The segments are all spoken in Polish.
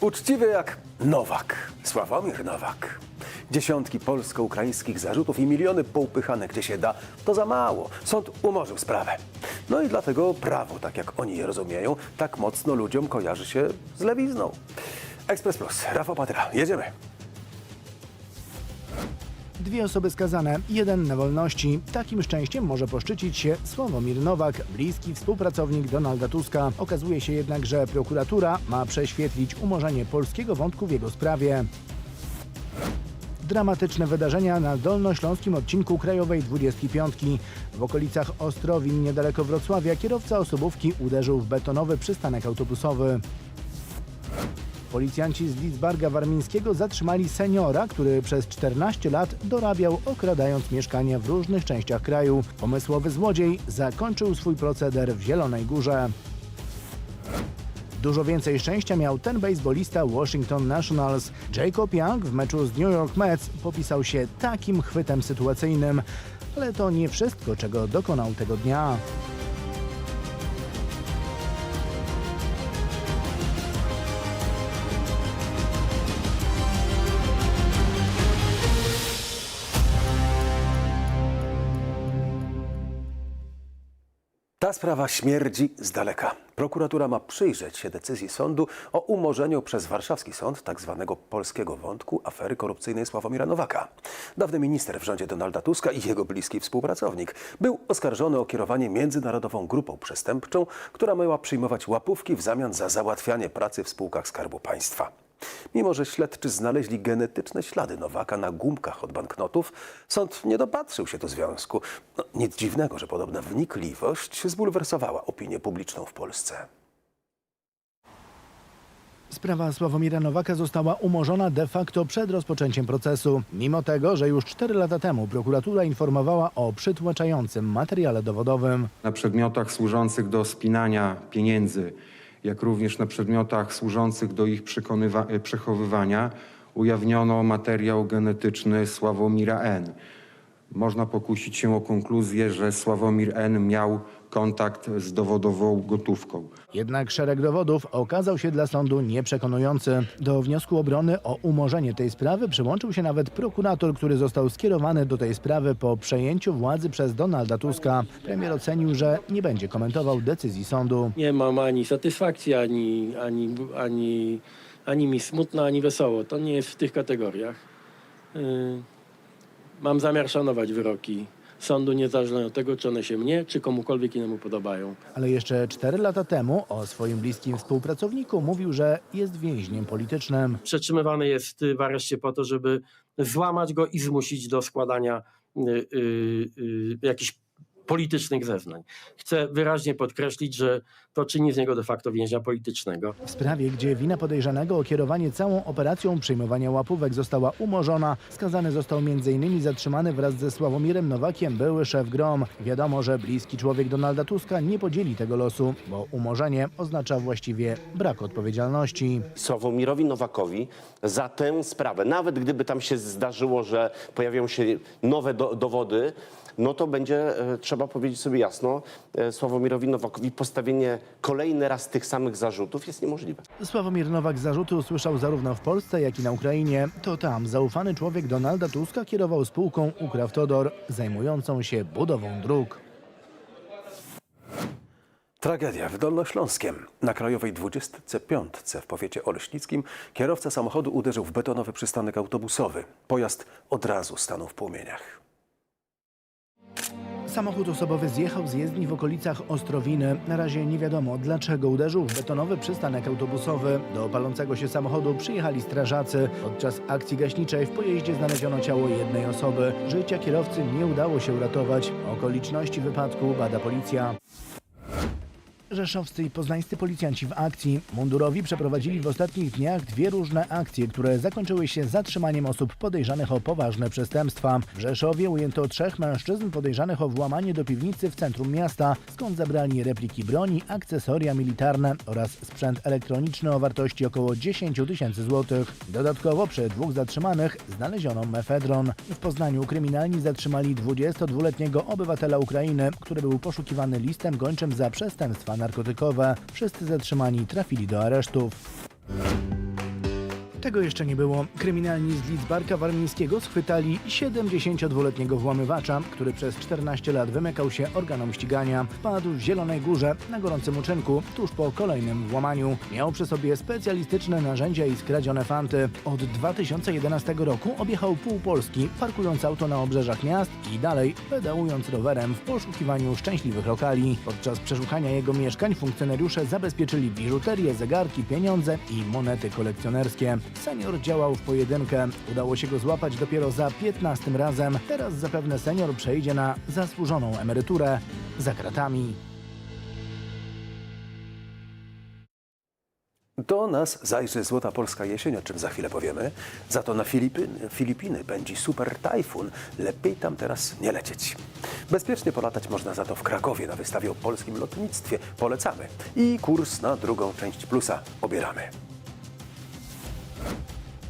Uczciwy jak Nowak, Sławomir Nowak. Dziesiątki polsko-ukraińskich zarzutów i miliony poupychane gdzie się da, to za mało. Sąd umorzył sprawę. No i dlatego prawo, tak jak oni je rozumieją, tak mocno ludziom kojarzy się z lewizną. Ekspres Plus, Rafał Patera, jedziemy. Dwie osoby skazane, jeden na wolności. Takim szczęściem może poszczycić się Sławomir Nowak, bliski współpracownik Donalda Tuska. Okazuje się jednak, że prokuratura ma prześwietlić umorzenie polskiego wątku w jego sprawie. Dramatyczne wydarzenia na dolnośląskim odcinku Krajowej 25. W okolicach Ostrowin, niedaleko Wrocławia, kierowca osobówki uderzył w betonowy przystanek autobusowy. Policjanci z Lidzbarga Warmińskiego zatrzymali seniora, który przez 14 lat dorabiał okradając mieszkania w różnych częściach kraju. Pomysłowy złodziej zakończył swój proceder w Zielonej Górze. Dużo więcej szczęścia miał ten bejsbolista Washington Nationals. Jacob Young w meczu z New York Mets popisał się takim chwytem sytuacyjnym. Ale to nie wszystko, czego dokonał tego dnia. Ta sprawa śmierdzi z daleka. Prokuratura ma przyjrzeć się decyzji sądu o umorzeniu przez warszawski sąd tzw. polskiego wątku afery korupcyjnej Sławomira Nowaka. Dawny minister w rządzie Donalda Tuska i jego bliski współpracownik był oskarżony o kierowanie międzynarodową grupą przestępczą, która miała przyjmować łapówki w zamian za załatwianie pracy w spółkach Skarbu Państwa. Mimo, że śledczy znaleźli genetyczne ślady Nowaka na gumkach od banknotów, sąd nie dopatrzył się do związku. No, nic dziwnego, że podobna wnikliwość zbulwersowała opinię publiczną w Polsce. Sprawa Sławomira Nowaka została umorzona de facto przed rozpoczęciem procesu, mimo tego, że już 4 lata temu prokuratura informowała o przytłaczającym materiale dowodowym. na przedmiotach służących do spinania pieniędzy, jak również na przedmiotach służących do ich e, przechowywania ujawniono materiał genetyczny Sławomira N. Można pokusić się o konkluzję, że Sławomir N. miał kontakt z dowodową gotówką. Jednak szereg dowodów okazał się dla sądu nieprzekonujący. Do wniosku obrony o umorzenie tej sprawy przyłączył się nawet prokurator, który został skierowany do tej sprawy po przejęciu władzy przez Donalda Tuska. Premier ocenił, że nie będzie komentował decyzji sądu. Nie mam ani satysfakcji, ani, ani, ani, ani mi smutno, ani wesoło. To nie jest w tych kategoriach. Yy, Mam zamiar szanować wyroki sądu, niezależnie od tego, czy one się mnie, czy komukolwiek innemu podobają. Ale jeszcze 4 lata temu o swoim bliskim współpracowniku mówił, że jest więźniem politycznym. Przetrzymywany jest y, w areszcie po to, żeby złamać go i zmusić do składania y, y, y, jakichś politycznych zeznań. Chcę wyraźnie podkreślić, że to czyni z niego de facto więźnia politycznego. W sprawie, gdzie wina podejrzanego o kierowanie całą operacją przyjmowania łapówek została umorzona, skazany został m.in. zatrzymany wraz ze Sławomirem Nowakiem były szef GROM. Wiadomo, że bliski człowiek Donalda Tuska nie podzieli tego losu, bo umorzenie oznacza właściwie brak odpowiedzialności. Sławomirowi Nowakowi za tę sprawę. Nawet gdyby tam się zdarzyło, że pojawią się nowe do, dowody, no to będzie, e, trzeba powiedzieć sobie jasno, e, Sławomirowi Nowakowi postawienie kolejny raz tych samych zarzutów jest niemożliwe. Sławomir Nowak zarzuty usłyszał zarówno w Polsce, jak i na Ukrainie. To tam zaufany człowiek Donalda Tuska kierował spółką Ukrawtodor, zajmującą się budową dróg. Tragedia w Dolnośląskiem. Na Krajowej 25 w powiecie oleśnickim kierowca samochodu uderzył w betonowy przystanek autobusowy. Pojazd od razu stanął w płomieniach. Samochód osobowy zjechał z jezdni w okolicach Ostrowiny. Na razie nie wiadomo, dlaczego uderzył w betonowy przystanek autobusowy. Do palącego się samochodu przyjechali strażacy. Podczas akcji gaśniczej w pojeździe znaleziono ciało jednej osoby. Życia kierowcy nie udało się uratować. Okoliczności wypadku bada policja. Rzeszowscy i poznańscy policjanci w akcji. Mundurowi przeprowadzili w ostatnich dniach dwie różne akcje, które zakończyły się zatrzymaniem osób podejrzanych o poważne przestępstwa. W Rzeszowie ujęto trzech mężczyzn podejrzanych o włamanie do piwnicy w centrum miasta, skąd zabrali repliki broni, akcesoria militarne oraz sprzęt elektroniczny o wartości około 10 tysięcy złotych. Dodatkowo przy dwóch zatrzymanych znaleziono mefedron. W Poznaniu kryminalni zatrzymali 22-letniego obywatela Ukrainy, który był poszukiwany listem gończym za przestępstwa narkotykowe. Wszyscy zatrzymani trafili do aresztów. Tego jeszcze nie było. Kryminalni z Lidzbarka Warmińskiego schwytali 72-letniego włamywacza, który przez 14 lat wymykał się organom ścigania. Wpadł w Zielonej Górze na gorącym uczynku tuż po kolejnym włamaniu. Miał przy sobie specjalistyczne narzędzia i skradzione fanty. Od 2011 roku objechał pół Polski, parkując auto na obrzeżach miast i dalej pedałując rowerem w poszukiwaniu szczęśliwych lokali. Podczas przeszukania jego mieszkań funkcjonariusze zabezpieczyli biżuterię, zegarki, pieniądze i monety kolekcjonerskie. Senior działał w pojedynkę. Udało się go złapać dopiero za 15 razem. Teraz zapewne senior przejdzie na zasłużoną emeryturę za kratami. Do nas zajrzy złota polska jesień, o czym za chwilę powiemy. Za to na Filipiny, Filipiny pędzi super tajfun. Lepiej tam teraz nie lecieć. Bezpiecznie polatać można za to w Krakowie na wystawie o polskim lotnictwie. Polecamy. I kurs na drugą część plusa pobieramy.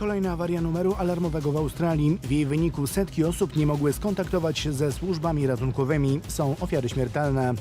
Kolejna awaria numeru alarmowego w Australii. W jej wyniku setki osób nie mogły skontaktować się ze służbami ratunkowymi. Są ofiary śmiertelne.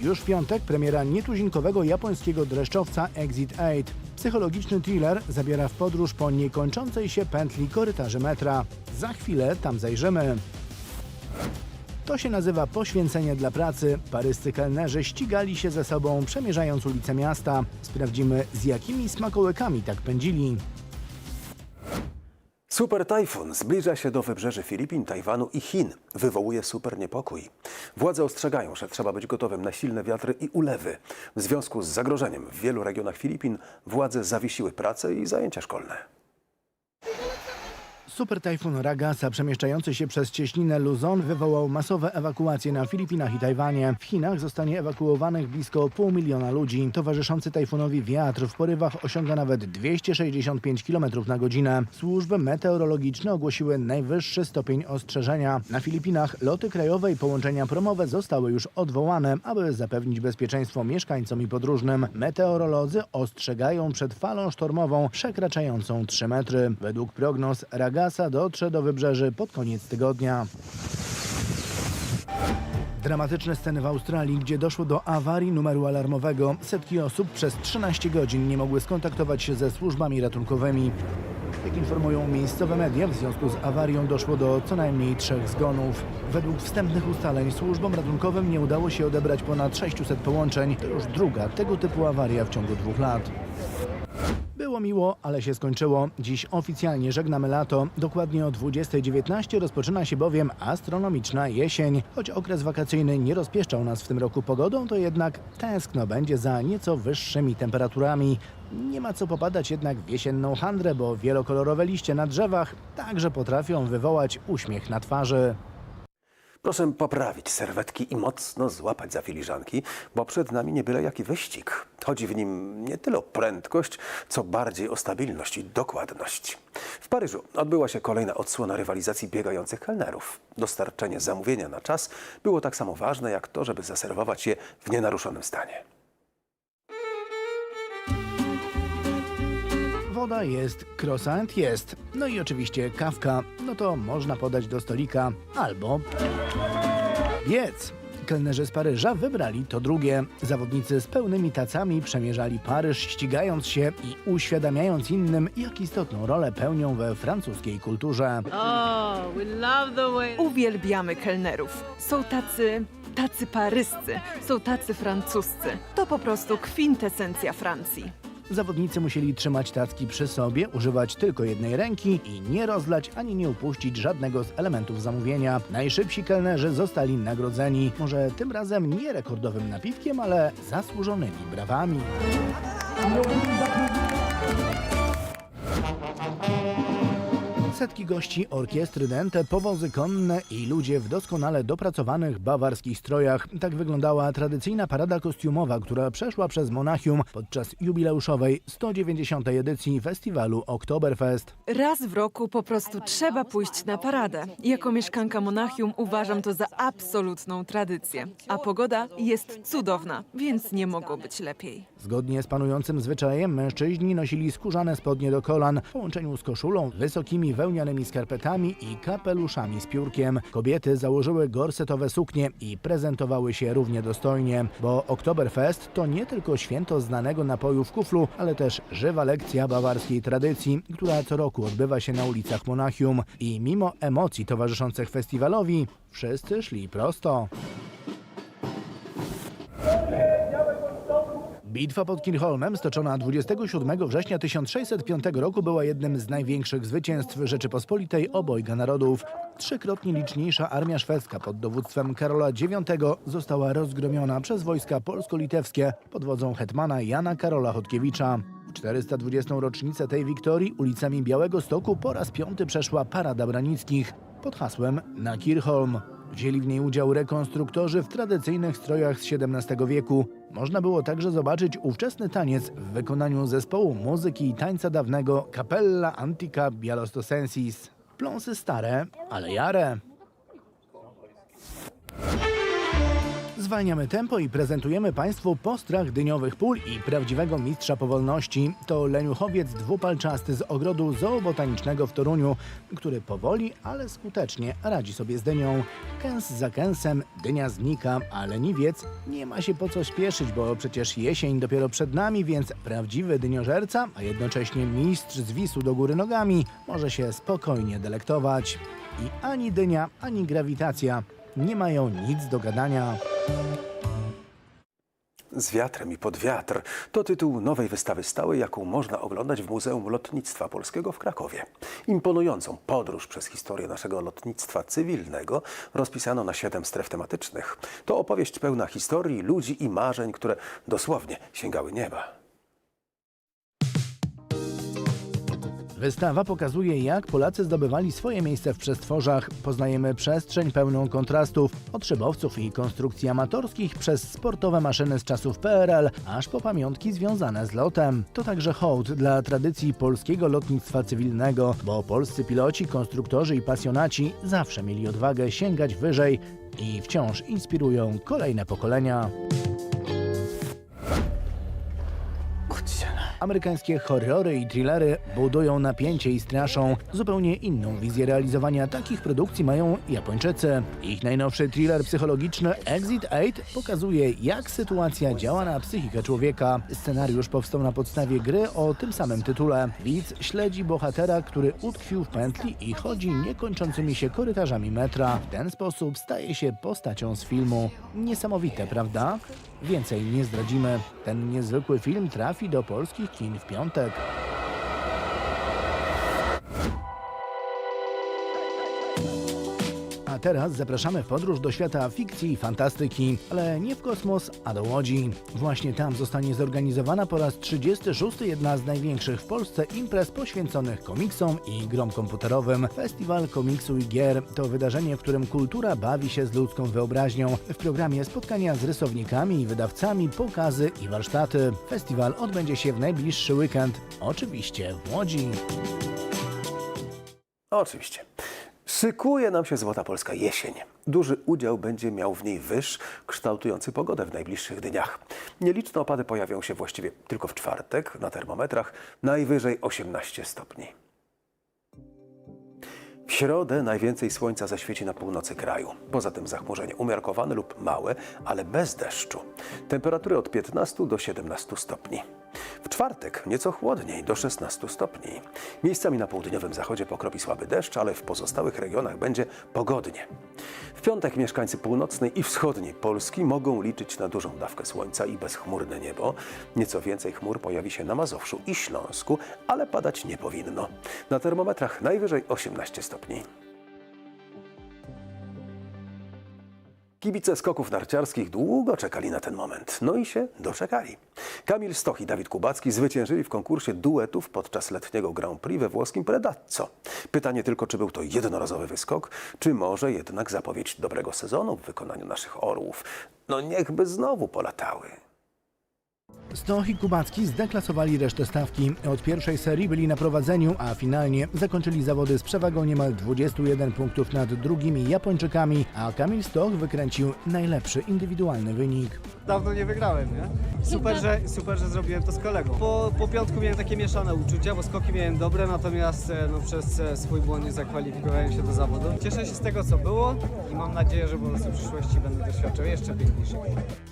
Już w piątek premiera nietuzinkowego japońskiego dreszczowca Exit 8. Psychologiczny thriller zabiera w podróż po niekończącej się pętli korytarzy metra. Za chwilę tam zajrzymy. To się nazywa poświęcenie dla pracy. Paryscy kelnerzy ścigali się ze sobą, przemierzając ulice miasta. Sprawdzimy, z jakimi smakołykami tak pędzili. Super tajfun zbliża się do wybrzeży Filipin, Tajwanu i Chin. Wywołuje super niepokój. Władze ostrzegają, że trzeba być gotowym na silne wiatry i ulewy. W związku z zagrożeniem w wielu regionach Filipin władze zawiesiły pracę i zajęcia szkolne. Super tajfun Ragasa przemieszczający się przez cieśninę Luzon wywołał masowe ewakuacje na Filipinach i Tajwanie. W Chinach zostanie ewakuowanych blisko pół miliona ludzi. Towarzyszący tajfunowi wiatr w porywach osiąga nawet 265 km na godzinę. Służby meteorologiczne ogłosiły najwyższy stopień ostrzeżenia. Na Filipinach loty krajowe i połączenia promowe zostały już odwołane, aby zapewnić bezpieczeństwo mieszkańcom i podróżnym. Meteorolodzy ostrzegają przed falą sztormową przekraczającą 3 metry. Według prognoz Ragasa dotrze do wybrzeży pod koniec tygodnia. Dramatyczne sceny w Australii, gdzie doszło do awarii numeru alarmowego. Setki osób przez 13 godzin nie mogły skontaktować się ze służbami ratunkowymi. Jak informują miejscowe media, w związku z awarią doszło do co najmniej trzech zgonów. Według wstępnych ustaleń służbom ratunkowym nie udało się odebrać ponad 600 połączeń. To już druga tego typu awaria w ciągu dwóch lat. Było miło, ale się skończyło. Dziś oficjalnie żegnamy lato. Dokładnie o 20.19 rozpoczyna się bowiem astronomiczna jesień. Choć okres wakacyjny nie rozpieszczał nas w tym roku pogodą, to jednak tęskno będzie za nieco wyższymi temperaturami. Nie ma co popadać jednak w jesienną handrę, bo wielokolorowe liście na drzewach także potrafią wywołać uśmiech na twarzy. Proszę poprawić serwetki i mocno złapać za filiżanki, bo przed nami nie byle jaki wyścig. Chodzi w nim nie tyle o prędkość, co bardziej o stabilność i dokładność. W Paryżu odbyła się kolejna odsłona rywalizacji biegających kelnerów. Dostarczenie zamówienia na czas było tak samo ważne jak to, żeby zaserwować je w nienaruszonym stanie. Woda jest, croissant jest, no i oczywiście kawka, no to można podać do stolika albo biec. Kelnerzy z Paryża wybrali to drugie. Zawodnicy z pełnymi tacami przemierzali Paryż, ścigając się i uświadamiając innym, jak istotną rolę pełnią we francuskiej kulturze. Oh, we love the way. Uwielbiamy kelnerów. Są tacy, tacy paryscy, są tacy francuscy. To po prostu kwintesencja Francji. Zawodnicy musieli trzymać tacki przy sobie, używać tylko jednej ręki i nie rozlać ani nie upuścić żadnego z elementów zamówienia. Najszybsi kelnerzy zostali nagrodzeni. Może tym razem nie rekordowym napiwkiem, ale zasłużonymi brawami. Setki gości, orkiestry dente, powozy konne i ludzie w doskonale dopracowanych bawarskich strojach. Tak wyglądała tradycyjna parada kostiumowa, która przeszła przez Monachium podczas jubileuszowej 190. edycji festiwalu Oktoberfest. Raz w roku po prostu trzeba pójść na paradę. Jako mieszkanka Monachium uważam to za absolutną tradycję. A pogoda jest cudowna, więc nie mogło być lepiej. Zgodnie z panującym zwyczajem mężczyźni nosili skórzane spodnie do kolan w połączeniu z koszulą, wysokimi wełnianymi skarpetami i kapeluszami z piórkiem. Kobiety założyły gorsetowe suknie i prezentowały się równie dostojnie, bo Oktoberfest to nie tylko święto znanego napoju w kuflu, ale też żywa lekcja bawarskiej tradycji, która co roku odbywa się na ulicach Monachium. I mimo emocji towarzyszących festiwalowi, wszyscy szli prosto. Bitwa pod Kirchholmem, stoczona 27 września 1605 roku, była jednym z największych zwycięstw Rzeczypospolitej obojga narodów. Trzykrotnie liczniejsza armia szwedzka pod dowództwem Karola IX została rozgromiona przez wojska polsko-litewskie pod wodzą hetmana Jana Karola Chodkiewicza. W 420. rocznicę tej wiktorii ulicami Białego Stoku po raz piąty przeszła Parada Branickich pod hasłem Na Kirchholm. Wzięli w niej udział rekonstruktorzy w tradycyjnych strojach z XVII wieku. Można było także zobaczyć ówczesny taniec w wykonaniu zespołu muzyki i tańca dawnego Capella Antica Bialostosensis. Pląsy stare, ale jare. Zwalniamy tempo i prezentujemy Państwu postrach dyniowych pól i prawdziwego mistrza powolności. To leniuchowiec dwupalczasty z ogrodu zoobotanicznego w Toruniu, który powoli, ale skutecznie radzi sobie z dynią. Kęs za kęsem, dynia znika, a leniwiec nie ma się po co śpieszyć, bo przecież jesień dopiero przed nami, więc prawdziwy dyniożerca, a jednocześnie mistrz z wisu do góry nogami, może się spokojnie delektować. I ani dynia, ani grawitacja nie mają nic do gadania. Z wiatrem i pod wiatr to tytuł nowej wystawy stałej, jaką można oglądać w Muzeum Lotnictwa Polskiego w Krakowie. Imponującą podróż przez historię naszego lotnictwa cywilnego rozpisano na siedem stref tematycznych. To opowieść pełna historii, ludzi i marzeń, które dosłownie sięgały nieba. Wystawa pokazuje, jak Polacy zdobywali swoje miejsce w przestworzach. Poznajemy przestrzeń pełną kontrastów, od szybowców i konstrukcji amatorskich przez sportowe maszyny z czasów PRL, aż po pamiątki związane z lotem. To także hołd dla tradycji polskiego lotnictwa cywilnego, bo polscy piloci, konstruktorzy i pasjonaci zawsze mieli odwagę sięgać wyżej i wciąż inspirują kolejne pokolenia. Amerykańskie horrory i thrillery budują napięcie i straszą. Zupełnie inną wizję realizowania takich produkcji mają Japończycy. Ich najnowszy thriller psychologiczny Exit 8 pokazuje, jak sytuacja działa na psychikę człowieka. Scenariusz powstał na podstawie gry o tym samym tytule. Widz śledzi bohatera, który utkwił w pętli i chodzi niekończącymi się korytarzami metra. W ten sposób staje się postacią z filmu. Niesamowite, prawda? Więcej nie zdradzimy. Ten niezwykły film trafi do polskich kin w piątek. Teraz zapraszamy w podróż do świata fikcji i fantastyki, ale nie w kosmos, a do Łodzi. Właśnie tam zostanie zorganizowana po raz 36 jedna z największych w Polsce imprez poświęconych komiksom i grom komputerowym. Festiwal Komiksu i Gier to wydarzenie, w którym kultura bawi się z ludzką wyobraźnią. W programie spotkania z rysownikami i wydawcami, pokazy i warsztaty. Festiwal odbędzie się w najbliższy weekend, oczywiście w Łodzi. Oczywiście. Szykuje nam się Złota Polska jesień. Duży udział będzie miał w niej wyż, kształtujący pogodę w najbliższych dniach. Nieliczne opady pojawią się właściwie tylko w czwartek na termometrach, najwyżej 18 stopni. W środę najwięcej słońca zaświeci na północy kraju. Poza tym zachmurzenie umiarkowane lub małe, ale bez deszczu. Temperatury od 15 do 17 stopni. W czwartek nieco chłodniej, do 16 stopni. Miejscami na południowym zachodzie pokropi słaby deszcz, ale w pozostałych regionach będzie pogodnie. W piątek mieszkańcy północnej i wschodniej Polski mogą liczyć na dużą dawkę słońca i bezchmurne niebo. Nieco więcej chmur pojawi się na Mazowszu i Śląsku, ale padać nie powinno. Na termometrach najwyżej 18 stopni. Kibice skoków narciarskich długo czekali na ten moment. No i się doczekali. Kamil Stoch i Dawid Kubacki zwyciężyli w konkursie duetów podczas letniego Grand Prix we włoskim Predazzo. Pytanie tylko, czy był to jednorazowy wyskok, czy może jednak zapowiedź dobrego sezonu w wykonaniu naszych orłów. No niechby znowu polatały. Stoch i Kubacki zdeklasowali resztę stawki. Od pierwszej serii byli na prowadzeniu, a finalnie zakończyli zawody z przewagą niemal 21 punktów nad drugimi Japończykami, a Kamil Stoch wykręcił najlepszy indywidualny wynik. Dawno nie wygrałem, nie? Super, że, super, że zrobiłem to z kolegą. Po, po piątku miałem takie mieszane uczucia, bo skoki miałem dobre, natomiast e, no, przez e, swój błąd nie zakwalifikowałem się do zawodu. Cieszę się z tego, co było i mam nadzieję, że po prostu w przyszłości będę doświadczał jeszcze piękniejszych.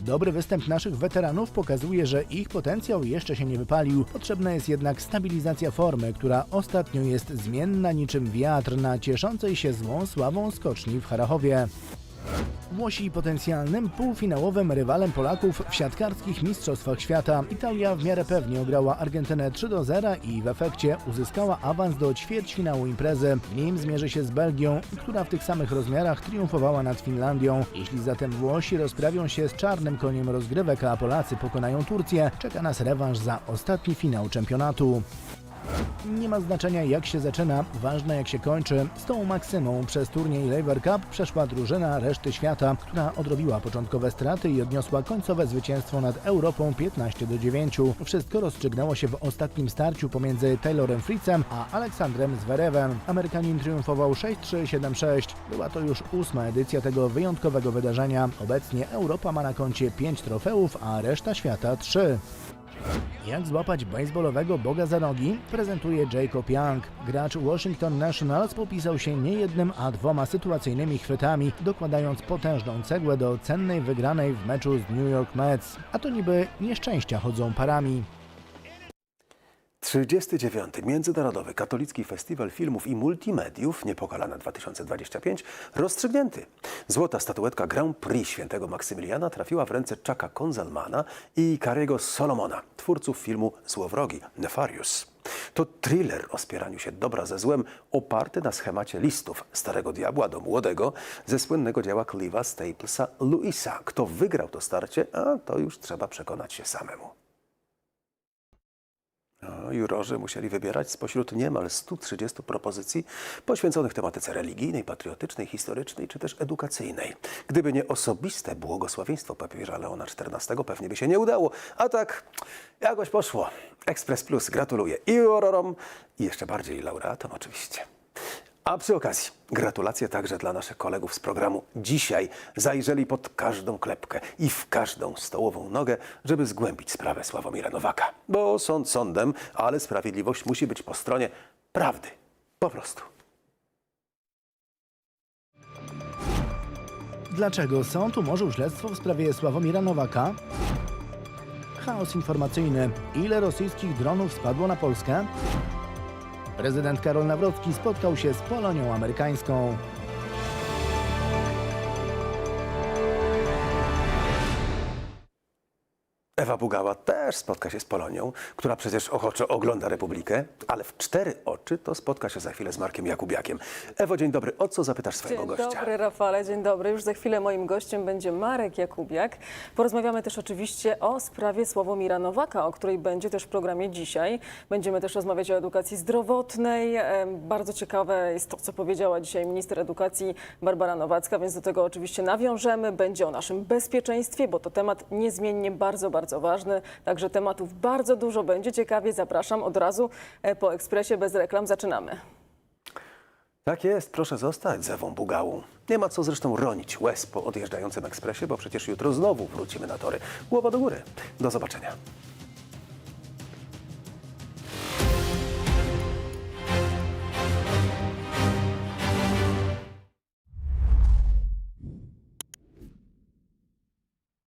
Dobry występ naszych weteranów pokazuje, że ich potencjał jeszcze się nie wypalił. Potrzebna jest jednak stabilizacja formy, która ostatnio jest zmienna niczym wiatr na cieszącej się złą sławą skoczni w Harachowie. Włosi potencjalnym półfinałowym rywalem Polaków w siatkarskich Mistrzostwach Świata. Italia w miarę pewnie ograła Argentynę 3 do 0 i w efekcie uzyskała awans do ćwierćfinału imprezy. W nim zmierzy się z Belgią, która w tych samych rozmiarach triumfowała nad Finlandią. Jeśli zatem Włosi rozprawią się z czarnym koniem rozgrywek, a Polacy pokonają Turcję, czeka nas rewanż za ostatni finał czempionatu. Nie ma znaczenia jak się zaczyna, ważne jak się kończy. Z tą maksymą przez turniej Lever Cup przeszła drużyna reszty świata, która odrobiła początkowe straty i odniosła końcowe zwycięstwo nad Europą 15 do 9. Wszystko rozstrzygnęło się w ostatnim starciu pomiędzy Taylorem Fritzem a Aleksandrem Zverevem. Amerykanin triumfował 6-3, 7-6. Była to już ósma edycja tego wyjątkowego wydarzenia. Obecnie Europa ma na koncie 5 trofeów, a reszta świata 3. Jak złapać baseballowego boga za nogi? Prezentuje Jacob Young. Gracz Washington Nationals popisał się nie jednym, a dwoma sytuacyjnymi chwytami, dokładając potężną cegłę do cennej wygranej w meczu z New York Mets. A to niby nieszczęścia chodzą parami. 39. Międzynarodowy Katolicki Festiwal Filmów i Multimediów Niepokalana 2025 rozstrzygnięty. Złota statuetka Grand Prix świętego Maksymiliana trafiła w ręce Chucka Konzelmana i Kariego Solomona, twórców filmu Złowrogi Nefarious. To thriller o spieraniu się dobra ze złem, oparty na schemacie listów starego diabła do młodego ze słynnego dzieła Clive'a Staplesa Louisa. Kto wygrał to starcie, a to już trzeba przekonać się samemu. No, jurorzy musieli wybierać spośród niemal 130 propozycji poświęconych tematyce religijnej, patriotycznej, historycznej czy też edukacyjnej. Gdyby nie osobiste błogosławieństwo papieża Leona XIV, pewnie by się nie udało. A tak jakoś poszło. Ekspres Plus gratuluje i jurorom, i jeszcze bardziej laureatom oczywiście. A przy okazji, gratulacje także dla naszych kolegów z programu Dzisiaj. Zajrzeli pod każdą klepkę i w każdą stołową nogę, żeby zgłębić sprawę Sławomira Nowaka. Bo sąd sądem, ale sprawiedliwość musi być po stronie prawdy. Po prostu. Dlaczego sąd umorzył śledztwo w sprawie Sławomira Nowaka? Chaos informacyjny. Ile rosyjskich dronów spadło na Polskę? Prezydent Karol Nawrocki spotkał się z Polonią amerykańską. Ewa Bugała też spotka się z Polonią, która przecież ochoczo ogląda Republikę, ale w cztery oczy to spotka się za chwilę z Markiem Jakubiakiem. Ewo, dzień dobry. O co zapytasz swojego Dzień gościa? dobry, Rafale, dzień dobry. Już za chwilę moim gościem będzie Marek Jakubiak. Porozmawiamy też oczywiście o sprawie Sławomira Nowaka, o której będzie też w programie dzisiaj. Będziemy też rozmawiać o edukacji zdrowotnej. Bardzo ciekawe jest to, co powiedziała dzisiaj minister edukacji Barbara Nowacka, więc do tego oczywiście nawiążemy. Będzie o naszym bezpieczeństwie, bo to temat niezmiennie bardzo, bardzo ważny. Także tematów bardzo dużo będzie. Ciekawie zapraszam od razu e, po ekspresie bez reklam. Zaczynamy. Tak jest, proszę zostać z Ewą Bugałą. Nie ma co zresztą ronić łez po odjeżdżającym ekspresie, bo przecież jutro znowu wrócimy na tory. Głowa do góry. Do zobaczenia.